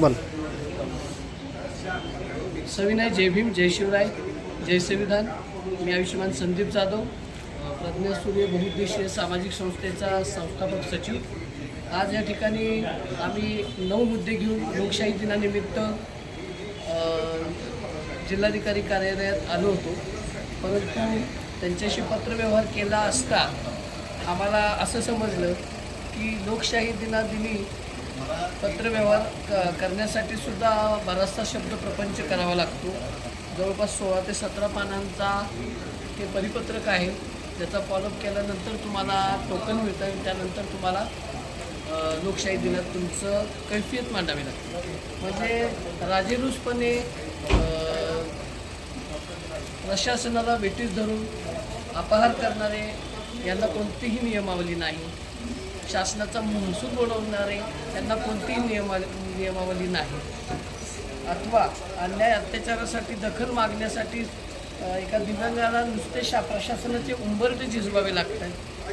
बोल. सविनय जय भीम जय शिवराय जय संविधान. मी आयुष्यमान संदीप जाधव प्रज्ञा सूर्य बहुउद्देशीय सामाजिक संस्थेचा संस्थापक सचिव. आज या ठिकाणी आम्ही नऊ मुद्दे घेऊन लोकशाही दिनानिमित्त जिल्हाधिकारी कार्यालयात आलो होतो. परंतु त्यांच्याशी पत्रव्यवहार केला असता आम्हाला असं समजलं की लोकशाही दिनादिनी पत्रव्यवहार क करण्यासाठी सुद्धा बराचसा शब्द प्रपंच करावा लागतो. जवळपास सोळा ते सतरा पानांचा हे परिपत्रक आहे. त्याचा फॉलोअप केल्यानंतर तुम्हाला टोकन मिळतं आणि त्यानंतर तुम्हाला लोकशाही दिनात तुमचं कैफियत मांडावी लागते. म्हणजे राजेरुसपणे प्रशासनाला वेटीस धरून अपहार करणारे यांना कोणतीही नियमावली नाही. शासनाचा महसूल बनवणारे त्यांना कोणतीही नियमा नियमावली नाही. अथवा अन्याय अत्याचारासाठी दखल मागण्यासाठी एका दिव्यांगाला नुसते शा प्रशासनाचे उंबरटे झिजवावे लागतात.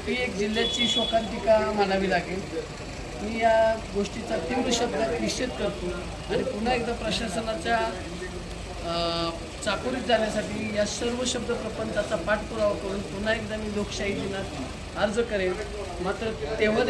ही एक जिल्ह्याची शोकांतिका मानावी लागेल. मी या गोष्टीचा तीव्र शब्दात निषेध करतो आणि पुन्हा एकदा प्रशासनाच्या चाकोरीत जाण्यासाठी या सर्व शब्द प्रपंचाचा पाठपुरावा करून पुन्हा एकदा मी लोकशाही दिनात अर्ज करेन मात्र तेव्हा